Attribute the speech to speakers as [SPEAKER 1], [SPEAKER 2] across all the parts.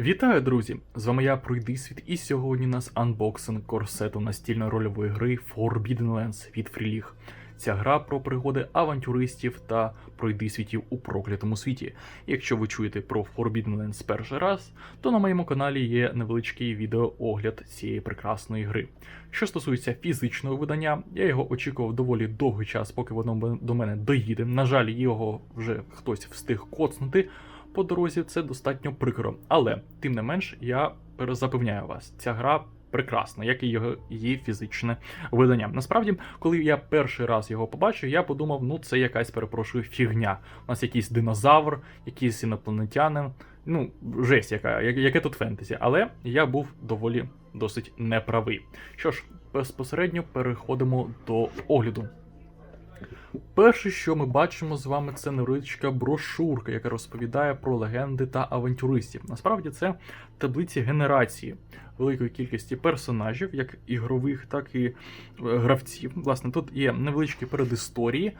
[SPEAKER 1] Вітаю, друзі! З вами я Пройди світ, і сьогодні у нас анбоксинг корсету настільної рольової гри Forbidden Lands від Freelig. Ця гра про пригоди авантюристів та пройди світів у проклятому світі. Якщо ви чуєте про Forbidden Lands перший раз, то на моєму каналі є невеличкий відеоогляд цієї прекрасної гри. Що стосується фізичного видання, я його очікував доволі довгий час, поки воно до мене доїде. На жаль, його вже хтось встиг коцнути по дорозі це достатньо прикро. Але тим не менш, я перезапевняю вас, ця гра прекрасна, як і його її фізичне видання. Насправді, коли я перший раз його побачив, я подумав, ну це якась перепрошую фігня. У нас якийсь динозавр, якийсь інопланетянин. Ну, жесть, яка, яке тут фентезі. Але я був доволі досить неправий. Що ж, безпосередньо переходимо до огляду. Перше, що ми бачимо з вами, це невеличка брошурка, яка розповідає про легенди та авантюристів. Насправді це таблиці генерації великої кількості персонажів, як ігрових, так і е, гравців. Власне, тут є невеличкі передісторії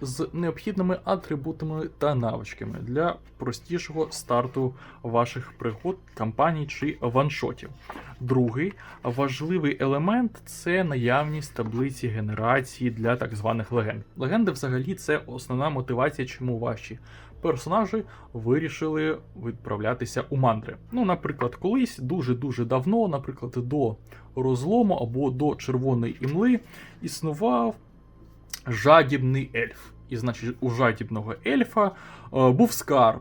[SPEAKER 1] з необхідними атрибутами та навичками для простішого старту ваших пригод, кампаній чи ваншотів. Другий важливий елемент це наявність таблиці генерації для так званих легенд. Легенди, взагалі, це основна мотивація, чому ваші персонажі вирішили відправлятися у мандри. Ну, наприклад, колись дуже-дуже давно, наприклад, до розлому або до червоної імли існував жадібний ельф. І, значить, у жадібного ельфа е, був скарб.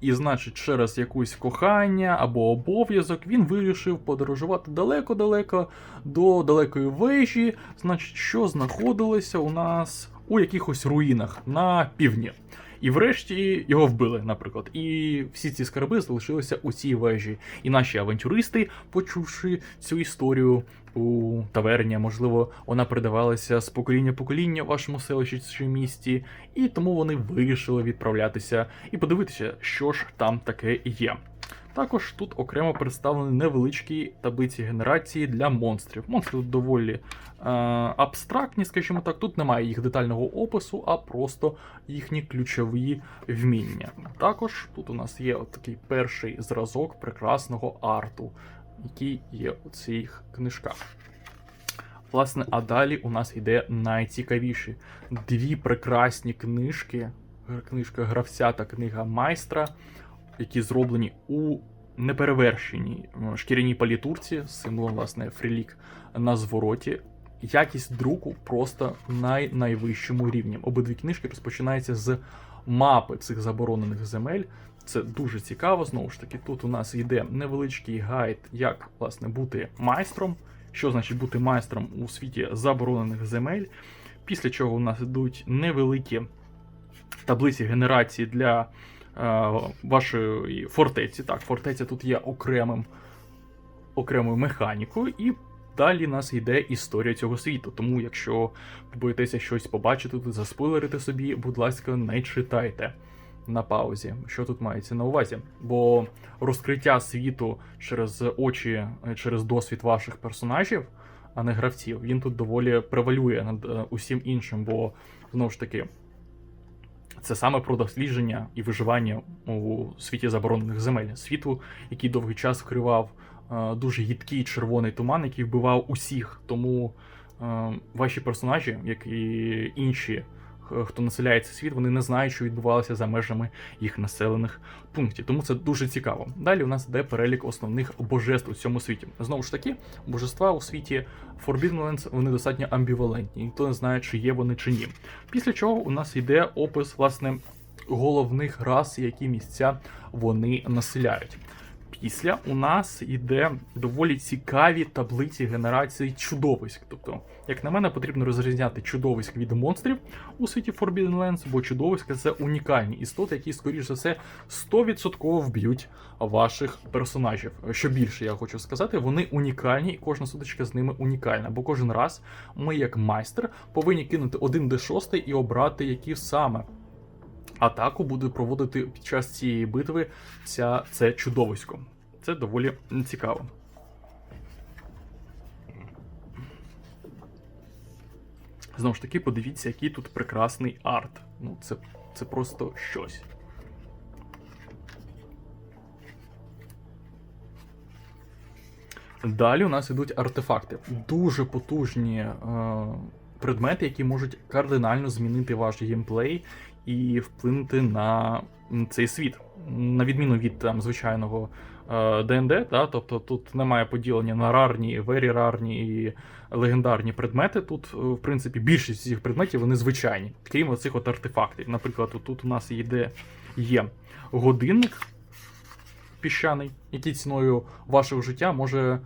[SPEAKER 1] І, значить, через якусь кохання або обов'язок він вирішив подорожувати далеко-далеко до далекої вежі, значить, що знаходилося у нас у якихось руїнах на півдні. І врешті його вбили, наприклад. І всі ці скарби залишилися у цій вежі. І наші авантюристи, почувши цю історію у таверні, можливо, вона передавалася з покоління покоління в вашому селищі чи місті, і тому вони вирішили відправлятися і подивитися, що ж там таке є. Також тут окремо представлені невеличкі таблиці генерації для монстрів. Монстри тут доволі е, абстрактні, скажімо так. Тут немає їх детального опису, а просто їхні ключові вміння. Також тут у нас є такий перший зразок прекрасного арту, який є у цих книжках. Власне, а далі у нас йде найцікавіші дві прекрасні книжки. Книжка гравця та книга майстра, які зроблені у неперевершеній е, шкіряній палітурці символом, власне, фрілік на звороті. Якість друку просто най найвищому рівні. Обидві книжки розпочинаються з мапи цих заборонених земель. Це дуже цікаво. Знову ж таки, тут у нас йде невеличкий гайд, як власне бути майстром. Що значить бути майстром у світі заборонених земель. Після чого у нас йдуть невеликі таблиці генерації для вашої фортеці. Так, фортеця тут є окремим, окремою механікою, і далі нас йде історія цього світу. Тому, якщо боїтеся щось побачити, тут заспойлерити собі, будь ласка, не читайте на паузі, що тут мається на увазі. Бо розкриття світу через очі, е, через досвід ваших персонажів, а не гравців, він тут доволі превалює над е, усім іншим, бо знову ж таки. Це саме про дослідження і виживання у світі заборонених земель, світу, який довгий час вкривав е, дуже гідкий червоний туман, який вбивав усіх. Тому е, ваші персонажі, як і інші, хто населяє цей світ, вони не знають, що відбувалося за межами їх населених пунктів. Тому це дуже цікаво. Далі у нас йде перелік основних божеств у цьому світі. Знову ж таки, божества у світі Forbidden Lands, вони достатньо амбівалентні, ніхто не знає, чи є вони чи ні. Після чого у нас йде опис власне головних рас, які місця вони населяють. Після у нас йде доволі цікаві таблиці генерації чудовиськ. Тобто, як на мене, потрібно розрізняти чудовиськ від монстрів у світі Forbidden Lands, бо чудовиська це унікальні істоти, які, скоріш за все, 100% вб'ють ваших персонажів. Що більше я хочу сказати, вони унікальні, і кожна сутичка з ними унікальна. Бо кожен раз ми, як майстер, повинні кинути один d6 і обрати, які саме атаку буде проводити під час цієї битви ця, це чудовисько. Це доволі цікаво. Знову ж таки, подивіться, який тут прекрасний арт. Ну, це, це просто щось. Далі у нас йдуть артефакти. Дуже потужні е, предмети, які можуть кардинально змінити ваш геймплей і вплинути на цей світ. На відміну від там звичайного е, ДНД, да, тобто тут немає поділення на рарні, very рарні і легендарні предмети. Тут, е, в принципі, більшість цих предметів вони звичайні, крім оцих от артефактів. Наприклад, тут у нас є, є годинник піщаний, який ціною вашого життя може е,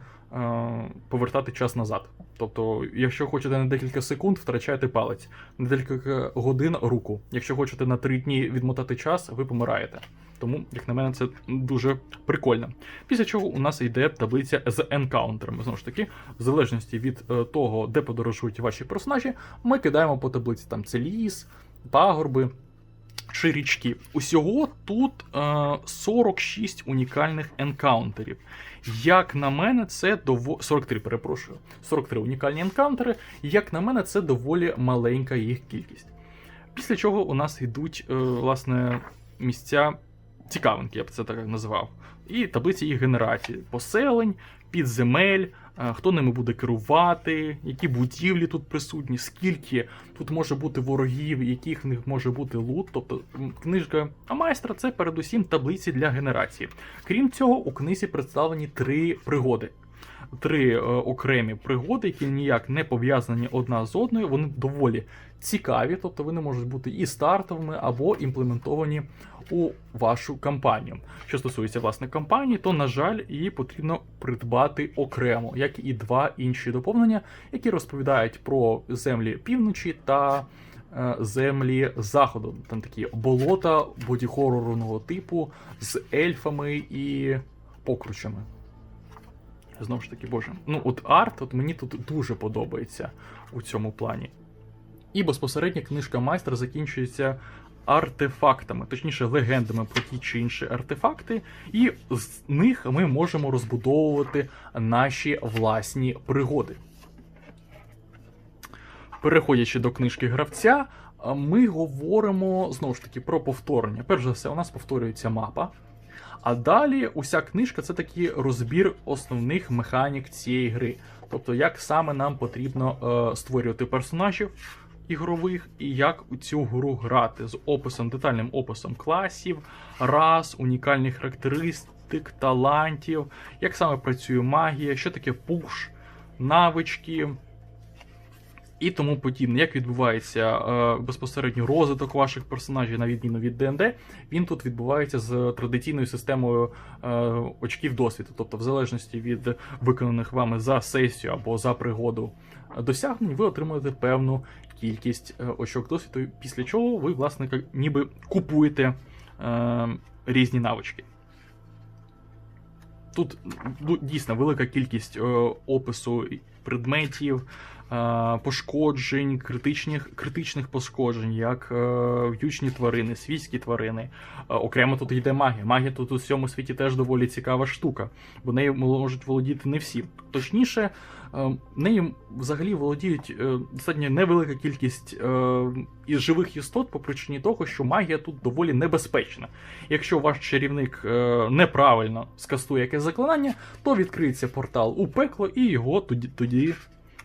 [SPEAKER 1] повертати час назад. Тобто, якщо хочете на декілька секунд, втрачаєте палець, на декілька годин руку. Якщо хочете на три дні відмотати час, ви помираєте. Тому, як на мене, це дуже прикольно. Після чого у нас йде таблиця з енкаунтерами. Знову ж таки, в залежності від е, того, де подорожують ваші персонажі, ми кидаємо по таблиці там це ліс, пагорби чи річки. Усього тут е, 46 унікальних енкаунтерів. Як на мене, це дово... 43, перепрошую. 43 унікальні енкаунтери. Як на мене, це доволі маленька їх кількість. Після чого у нас йдуть, е, власне, місця цікавинки, я б це так назвав. І таблиці їх генерації: поселень, підземель, хто ними буде керувати, які будівлі тут присутні, скільки тут може бути ворогів, яких в них може бути лут. Тобто книжка майстра це передусім таблиці для генерації. Крім цього, у книзі представлені три пригоди. Три е, окремі пригоди, які ніяк не пов'язані одна з одною. Вони доволі цікаві, тобто вони можуть бути і стартовими, або імплементовані у вашу кампанію. Що стосується власне кампанії, то на жаль, її потрібно придбати окремо, як і два інші доповнення, які розповідають про землі півночі та е, землі заходу. Там такі болота боді-хорорного типу з ельфами і покручами. Знову ж таки, боже. Ну, от арт, от мені тут дуже подобається у цьому плані. І безпосередньо книжка майстра закінчується артефактами, точніше, легендами про ті чи інші артефакти, і з них ми можемо розбудовувати наші власні пригоди. Переходячи до книжки гравця, ми говоримо знову ж таки про повторення. Перш за все, у нас повторюється мапа. А далі уся книжка це такий розбір основних механік цієї гри. Тобто, як саме нам потрібно е, створювати персонажів ігрових і як у цю гру грати з описом, детальним описом класів, рас, унікальних характеристик, талантів, як саме працює магія, що таке пуш, навички. І тому подібне, як відбувається е, безпосередньо розвиток ваших персонажів, на відміну від ДНД, він тут відбувається з традиційною системою е, очків досвіду. Тобто, в залежності від виконаних вами за сесію або за пригоду досягнень, ви отримуєте певну кількість е, очок досвіду, після чого ви, власне, ніби купуєте різні навички. Тут ну, дійсно велика кількість опису предметів, пошкоджень, критичних, критичних пошкоджень, як е, в'ючні тварини, свійські тварини. Е, окремо тут йде магія. Магія тут у всьому світі теж доволі цікава штука, бо нею можуть володіти не всі. Точніше, е, нею взагалі володіють е, достатньо невелика кількість е, із живих істот по причині того, що магія тут доволі небезпечна. Якщо ваш чарівник е, неправильно скастує якесь заклинання, то відкриється портал у пекло і його тоді, тоді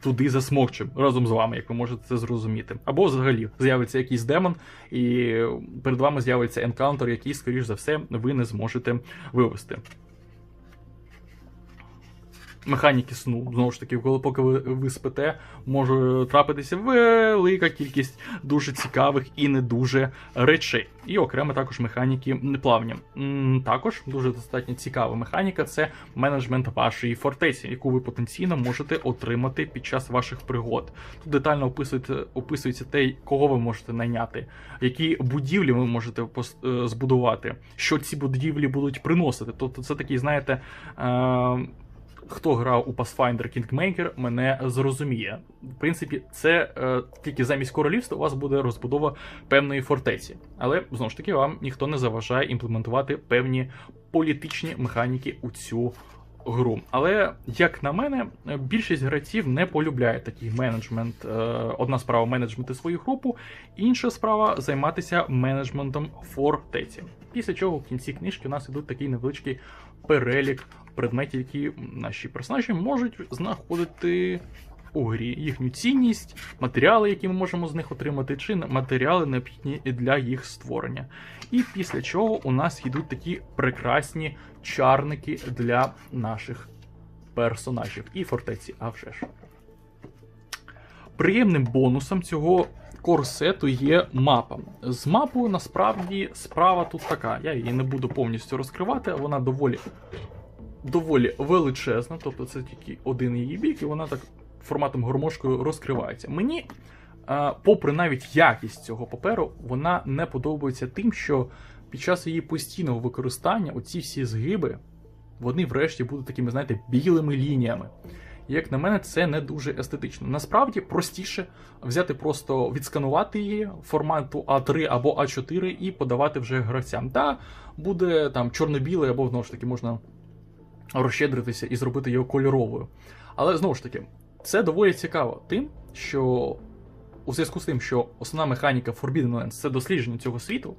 [SPEAKER 1] туди засмокчем разом з вами, як ви можете це зрозуміти. Або взагалі з'явиться якийсь демон, і перед вами з'явиться енкаунтер, який, скоріш за все, ви не зможете вивести. Механіки сну, знову ж таки, коли поки ви, ви спите, може трапитися велика кількість дуже цікавих і не дуже речей. І окремо також механіки плавання. Також дуже достатньо цікава механіка це менеджмент вашої фортеці, яку ви потенційно можете отримати під час ваших пригод. Тут детально описується, описується те, кого ви можете найняти, які будівлі ви можете е, збудувати, що ці будівлі будуть приносити. Тобто, це такий, знаєте. Хто грав у Pathfinder Kingmaker, мене зрозуміє. В принципі, це е, тільки замість королівства у вас буде розбудова певної фортеці. Але знову ж таки, вам ніхто не заважає імплементувати певні політичні механіки у цю гру. Але, як на мене, більшість гравців не полюбляє такий менеджмент. Е, Одна справа менеджменту свою групу, інша справа займатися менеджментом фортеці. Після чого в кінці книжки у нас ідуть такий невеличкий перелік предметів, які наші персонажі можуть знаходити у грі, їхню цінність, матеріали, які ми можемо з них отримати, чи матеріали необхідні для їх створення. І після чого у нас йдуть такі прекрасні чарники для наших персонажів і фортеці, а вже ж. Приємним бонусом цього корсету є мапа. З мапою насправді справа тут така. Я її не буду повністю розкривати, вона доволі доволі величезна, тобто це тільки один її бік, і вона так форматом гормошкою розкривається. Мені, е, попри навіть якість цього паперу, вона не подобається тим, що під час її постійного використання оці всі згиби, вони врешті будуть такими, знаєте, білими лініями. Як на мене, це не дуже естетично. Насправді простіше взяти просто відсканувати її формату А3 або А4 і подавати вже гравцям. Та буде там чорно-білий, або знову ж таки можна розщедритися і зробити його кольоровою. Але знову ж таки, це доволі цікаво тим, що у зв'язку з тим, що основна механіка Forbidden Lands це дослідження цього світу,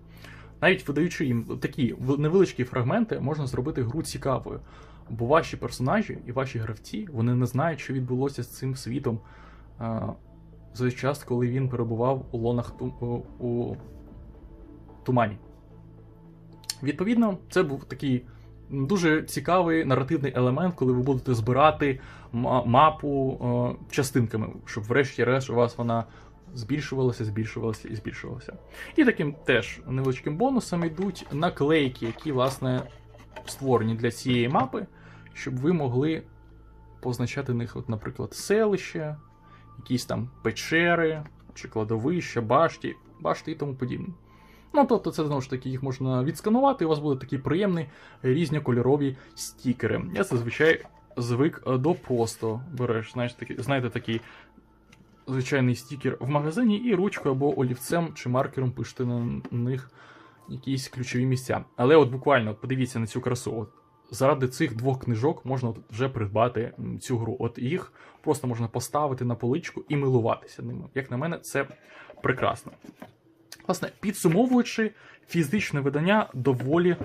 [SPEAKER 1] навіть видаючи їм такі невеличкі фрагменти, можна зробити гру цікавою. Бо ваші персонажі і ваші гравці вони не знають, що відбулося з цим світом за час, коли він перебував у лонах ту, у, у тумані. Відповідно, це був такий дуже цікавий наративний елемент, коли ви будете збирати мапу частинками, щоб врешті-решт у вас вона збільшувалася, збільшувалася і збільшувалася. І таким теж невеличким бонусом йдуть наклейки, які, власне, створені для цієї мапи, щоб ви могли позначати них, от, наприклад, селище, якісь там печери, чи кладовища, башті, башти і тому подібне. Ну, тобто, це знову ж таки їх можна відсканувати, і у вас буде такий приємний різнокольорові стікери. Я зазвичай звик е, до просто береш, знаєш, такі, знаєте, такий звичайний стікер в магазині, і ручкою або олівцем чи маркером пишете на них якісь ключові місця. Але от буквально подивіться на цю красу. От заради цих двох книжок можна вже придбати цю гру. От їх просто можна поставити на поличку і милуватися ними. Як на мене, це прекрасно. Власне, підсумовуючи, фізичне видання доволі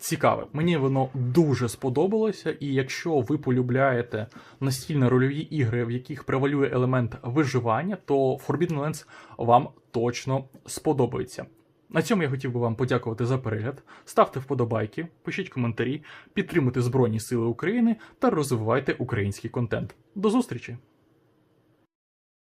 [SPEAKER 1] цікаве. Мені воно дуже сподобалося, і якщо ви полюбляєте настільно-рольові ігри, в яких превалює елемент виживання, то Forbidden Lands вам точно сподобається. На цьому я хотів би вам подякувати за перегляд. Ставте вподобайки, пишіть коментарі, підтримуйте Збройні Сили України та розвивайте український контент. До зустрічі!